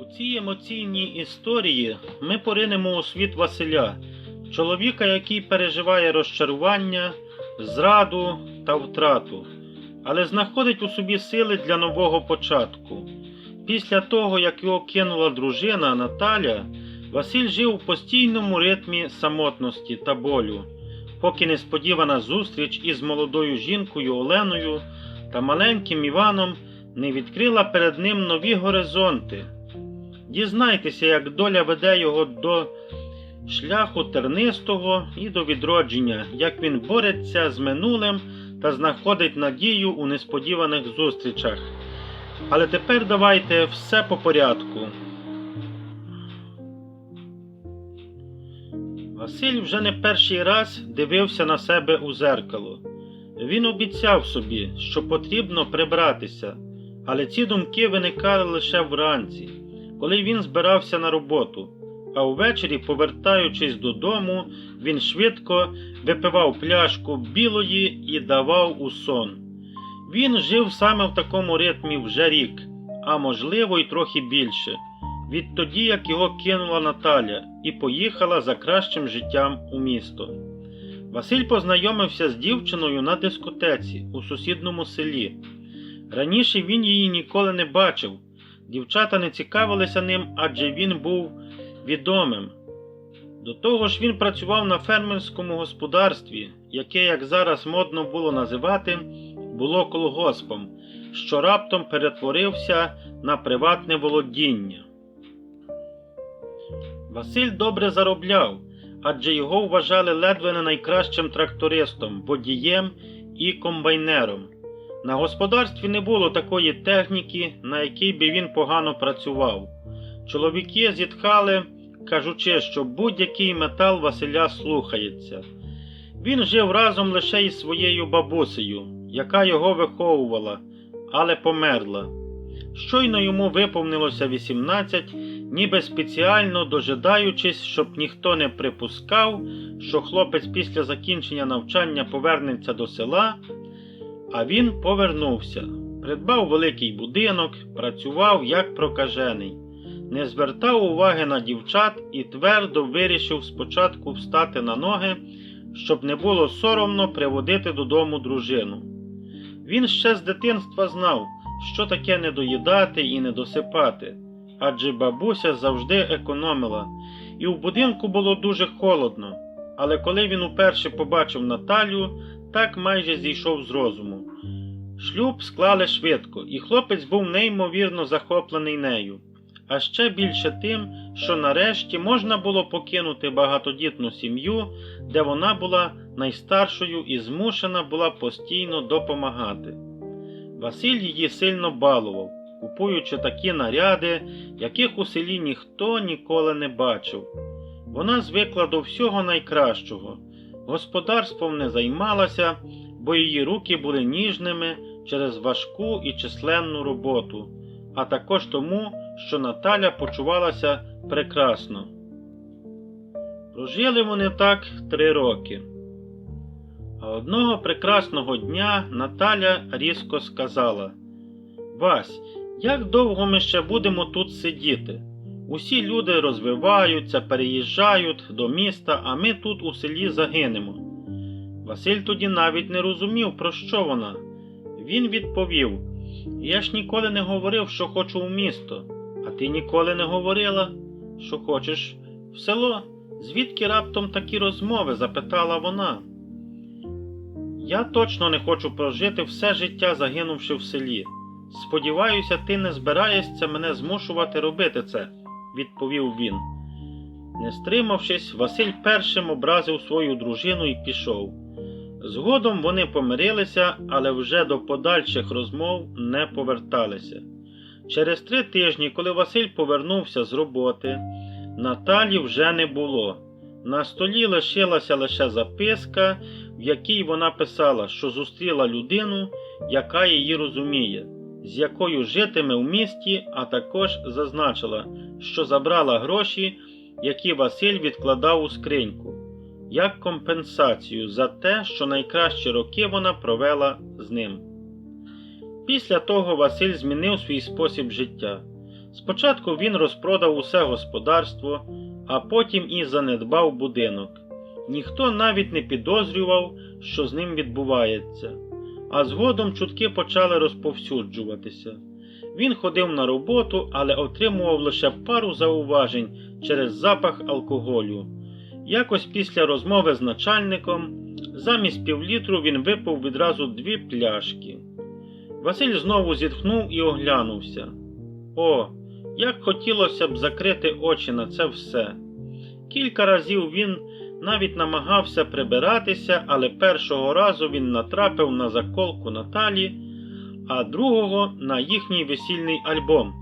У цій емоційній історії ми поринемо у світ Василя, чоловіка, який переживає розчарування, зраду та втрату, але знаходить у собі сили для нового початку. Після того, як його кинула дружина Наталя, Василь жив у постійному ритмі самотності та болю, поки несподівана зустріч із молодою жінкою Оленою та маленьким Іваном не відкрила перед ним нові горизонти. Дізнайтеся, як доля веде його до шляху тернистого і до відродження, як він бореться з минулим та знаходить надію у несподіваних зустрічах. Але тепер давайте все по порядку. Василь вже не перший раз дивився на себе у зеркало. Він обіцяв собі, що потрібно прибратися, але ці думки виникали лише вранці, коли він збирався на роботу. А увечері, повертаючись додому, він швидко випивав пляшку білої і давав у сон. Він жив саме в такому ритмі вже рік, а можливо й трохи більше, відтоді як його кинула Наталя і поїхала за кращим життям у місто. Василь познайомився з дівчиною на дискотеці у сусідньому селі. Раніше він її ніколи не бачив. Дівчата не цікавилися ним, адже він був відомим. До того ж, він працював на фермерському господарстві, яке, як зараз модно було називати, було колгоспом, що раптом перетворився на приватне володіння. Василь добре заробляв, адже його вважали ледве не найкращим трактористом, водієм і комбайнером. На господарстві не було такої техніки, на якій би він погано працював. Чоловіки зітхали, кажучи, що будь-який метал Василя слухається. Він жив разом лише із своєю бабусею, яка його виховувала, але померла. Щойно йому виповнилося 18, ніби спеціально дожидаючись, щоб ніхто не припускав, що хлопець після закінчення навчання повернеться до села, а він повернувся, придбав великий будинок, працював як прокажений, не звертав уваги на дівчат і твердо вирішив спочатку встати на ноги, щоб не було соромно приводити додому дружину. Він ще з дитинства знав, що таке не доїдати і не досипати, адже бабуся завжди економила, і в будинку було дуже холодно. Але коли він уперше побачив Наталю, так майже зійшов з розуму. Шлюб склали швидко, і хлопець був неймовірно захоплений нею, а ще більше тим, що нарешті можна було покинути багатодітну сім'ю, де вона була найстаршою і змушена була постійно допомагати. Василь її сильно балував, купуючи такі наряди, яких у селі ніхто ніколи не бачив. Вона звикла до всього найкращого, господарством не займалася, бо її руки були ніжними через важку і численну роботу, а також тому, що Наталя почувалася прекрасно. Прожили вони так три роки. А одного прекрасного дня Наталя різко сказала: Вась, як довго ми ще будемо тут сидіти? Усі люди розвиваються, переїжджають до міста, а ми тут у селі загинемо. Василь тоді навіть не розумів, про що вона. Він відповів: Я ж ніколи не говорив, що хочу в місто, а ти ніколи не говорила, що хочеш в село. Звідки раптом такі розмови? запитала вона. Я точно не хочу прожити все життя, загинувши в селі. Сподіваюся, ти не збираєшся мене змушувати робити це, відповів він. Не стримавшись, Василь першим образив свою дружину і пішов. Згодом вони помирилися, але вже до подальших розмов не поверталися. Через три тижні, коли Василь повернувся з роботи, Наталі вже не було. На столі лишилася лише записка, в якій вона писала, що зустріла людину, яка її розуміє, з якою житиме в місті, а також зазначила, що забрала гроші, які Василь відкладав у скриньку, як компенсацію за те, що найкращі роки вона провела з ним. Після того Василь змінив свій спосіб життя. Спочатку він розпродав усе господарство, а потім і занедбав будинок. Ніхто навіть не підозрював, що з ним відбувається, а згодом чутки почали розповсюджуватися. Він ходив на роботу, але отримував лише пару зауважень через запах алкоголю. Якось після розмови з начальником, замість півлітру він випив відразу дві пляшки. Василь знову зітхнув і оглянувся. О, як хотілося б закрити очі на це все. Кілька разів він навіть намагався прибиратися, але першого разу він натрапив на заколку Наталі, а другого на їхній весільний альбом,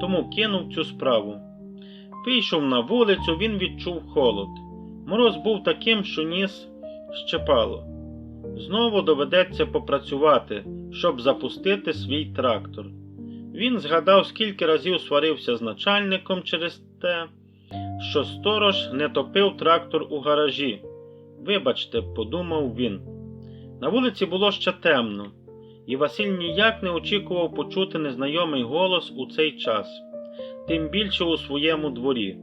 тому кинув цю справу. Вийшов на вулицю, він відчув холод. Мороз був таким, що ніс щепало. Знову доведеться попрацювати, щоб запустити свій трактор. Він згадав, скільки разів сварився з начальником через те, що сторож не топив трактор у гаражі. Вибачте, подумав він. На вулиці було ще темно, і Василь ніяк не очікував почути незнайомий голос у цей час, тим більше у своєму дворі.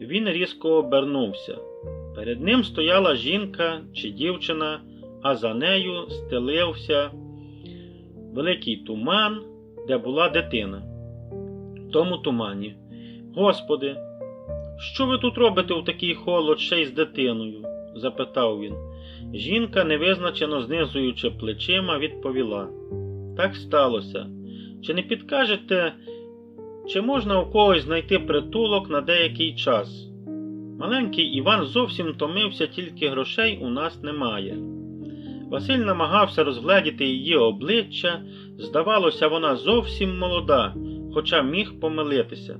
Він різко обернувся. Перед ним стояла жінка чи дівчина, а за нею стелився великий туман, де була дитина. В тому тумані. Господи, що ви тут робите у такий холод ще й з дитиною? запитав він. Жінка, невизначено знизуючи плечима, відповіла. Так сталося. Чи не підкажете, чи можна у когось знайти притулок на деякий час? Маленький Іван зовсім втомився, тільки грошей у нас немає. Василь намагався розгледіти її обличчя, здавалося, вона зовсім молода, хоча міг помилитися.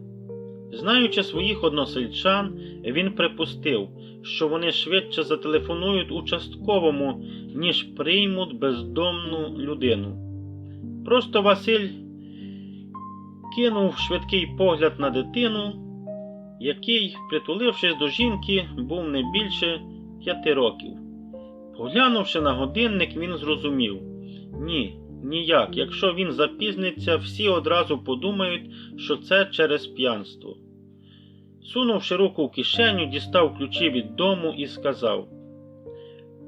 Знаючи своїх односельчан, він припустив, що вони швидше зателефонують участковому, ніж приймуть бездомну людину. Просто Василь кинув швидкий погляд на дитину, який, притулившись до жінки, був не більше п'яти років. Поглянувши на годинник, він зрозумів ні, ніяк. Якщо він запізниться, всі одразу подумають, що це через п'янство. Сунувши руку в кишеню, дістав ключі від дому і сказав: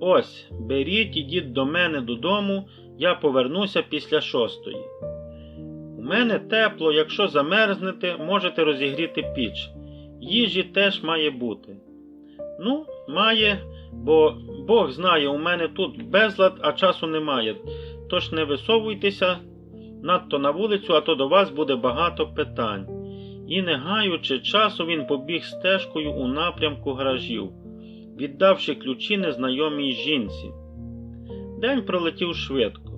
Ось, беріть, ідіть до мене додому, я повернуся після шостої. У мене тепло, якщо замерзнете, можете розігріти піч. Їжі теж має бути. Ну, має, бо Бог знає, у мене тут безлад, а часу немає. Тож не висовуйтеся надто на вулицю, а то до вас буде багато питань. І, не гаючи часу, він побіг стежкою у напрямку гаражів, віддавши ключі незнайомій жінці. День пролетів швидко,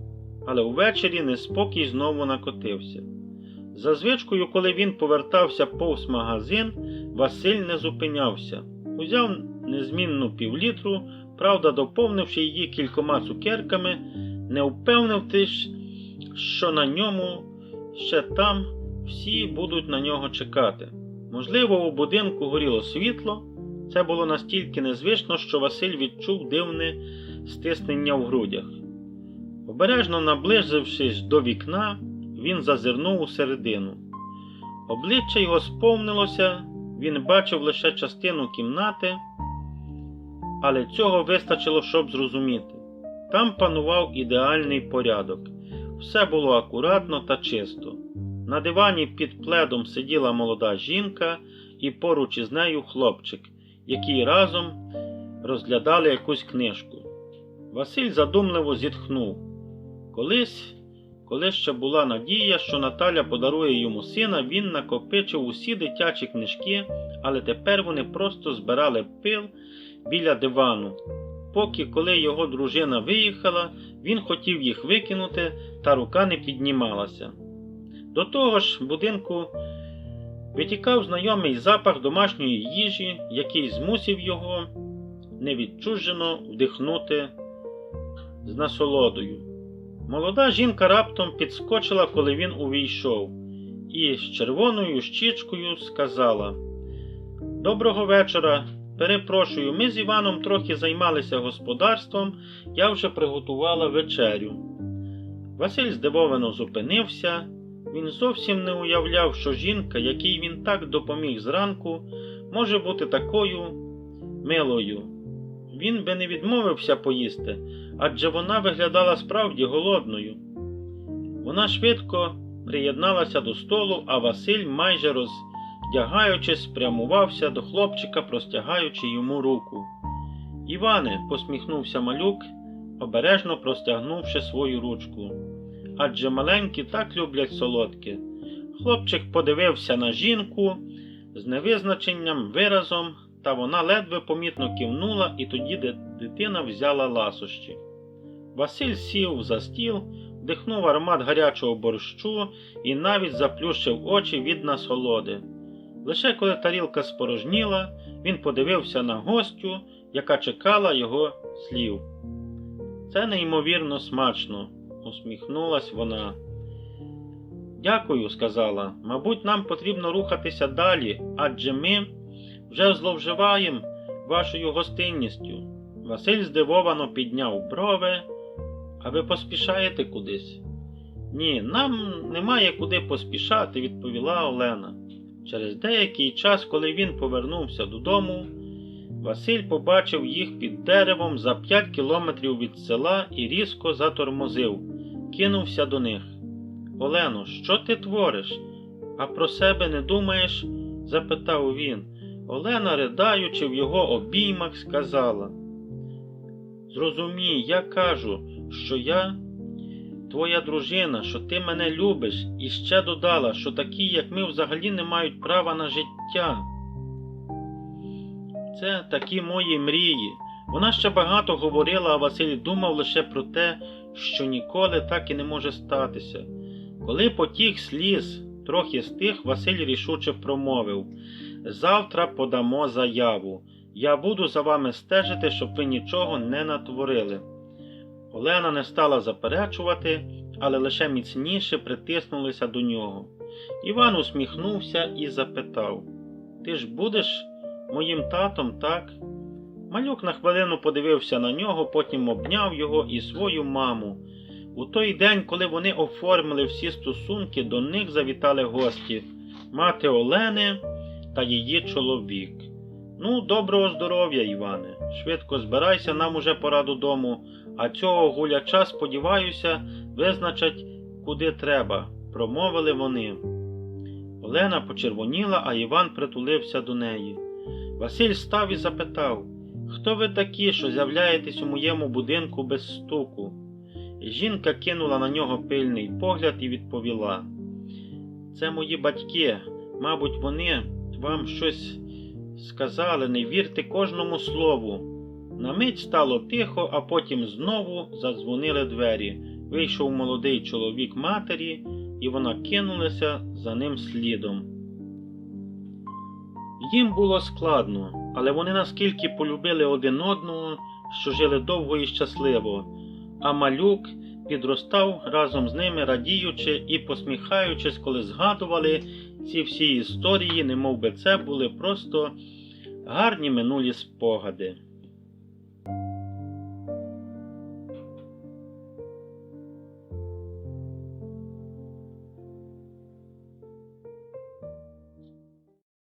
але ввечері неспокій знову накотився. За звичкою, коли він повертався повз магазин, Василь не зупинявся. Узяв незмінну півлітру, правда, доповнивши її кількома цукерками, не впевнившись, що на ньому ще там всі будуть на нього чекати. Можливо, у будинку горіло світло. Це було настільки незвично, що Василь відчув дивне стиснення в грудях. Обережно наблизившись до вікна, він зазирнув усередину. Обличчя його сповнилося, він бачив лише частину кімнати, але цього вистачило, щоб зрозуміти. Там панував ідеальний порядок. Все було акуратно та чисто. На дивані під пледом сиділа молода жінка і поруч із нею хлопчик, які разом розглядали якусь книжку. Василь задумливо зітхнув. Колись, коли ще була надія, що Наталя подарує йому сина, він накопичив усі дитячі книжки, але тепер вони просто збирали пил біля дивану. Поки коли його дружина виїхала, він хотів їх викинути, та рука не піднімалася. До того ж, в будинку витікав знайомий запах домашньої їжі, який змусив його невідчужено вдихнути з насолодою. Молода жінка раптом підскочила, коли він увійшов, і з червоною щічкою сказала: Доброго вечора. Перепрошую, ми з Іваном трохи займалися господарством, я вже приготувала вечерю. Василь здивовано зупинився. Він зовсім не уявляв, що жінка, якій він так допоміг зранку, може бути такою милою. Він би не відмовився поїсти, адже вона виглядала справді голодною. Вона швидко приєдналася до столу, а Василь, майже роздягаючись, спрямувався до хлопчика, простягаючи йому руку. Іване, посміхнувся малюк, обережно простягнувши свою ручку. Адже маленькі так люблять солодке. Хлопчик подивився на жінку з невизначенням виразом, та вона ледве помітно кивнула, і тоді дитина взяла ласощі. Василь сів за стіл, вдихнув аромат гарячого борщу і навіть заплющив очі від насолоди. Лише коли тарілка спорожніла, він подивився на гостю, яка чекала його слів. Це неймовірно смачно, усміхнулась вона. Дякую, сказала. Мабуть, нам потрібно рухатися далі, адже ми вже зловживаємо вашою гостинністю. Василь здивовано підняв брови. А ви поспішаєте кудись? Ні, нам немає куди поспішати, відповіла Олена. Через деякий час, коли він повернувся додому, Василь побачив їх під деревом за 5 кілометрів від села і різко затормозив, кинувся до них. Олено, що ти твориш? А про себе не думаєш? запитав він. Олена, ридаючи в його обіймах, сказала. Зрозумій, я кажу, що я твоя дружина, що ти мене любиш, і ще додала, що такі, як ми, взагалі не мають права на життя. Це такі мої мрії. Вона ще багато говорила, а Василь думав лише про те, що ніколи так і не може статися. Коли потік сліз трохи стих, Василь рішуче промовив Завтра подамо заяву. Я буду за вами стежити, щоб ви нічого не натворили. Олена не стала заперечувати, але лише міцніше притиснулася до нього. Іван усміхнувся і запитав Ти ж будеш моїм татом, так? Малюк на хвилину подивився на нього, потім обняв його і свою маму. У той день, коли вони оформили всі стосунки, до них завітали гості мати Олени та її чоловік. Ну, доброго здоров'я, Іване. Швидко збирайся, нам уже пора додому, а цього гуляча, сподіваюся, визначать, куди треба, промовили вони. Олена почервоніла, а Іван притулився до неї. Василь став і запитав, хто ви такі, що з'являєтесь у моєму будинку без стуку? Жінка кинула на нього пильний погляд і відповіла: Це мої батьки, мабуть, вони вам щось сказали, не вірте кожному слову. На мить стало тихо, а потім знову задзвонили двері. Вийшов молодий чоловік матері, і вона кинулася за ним слідом. Їм було складно, але вони наскільки полюбили один одного, що жили довго і щасливо, а малюк підростав разом з ними, радіючи і посміхаючись, коли згадували ці всі історії, немов би це були просто гарні минулі спогади.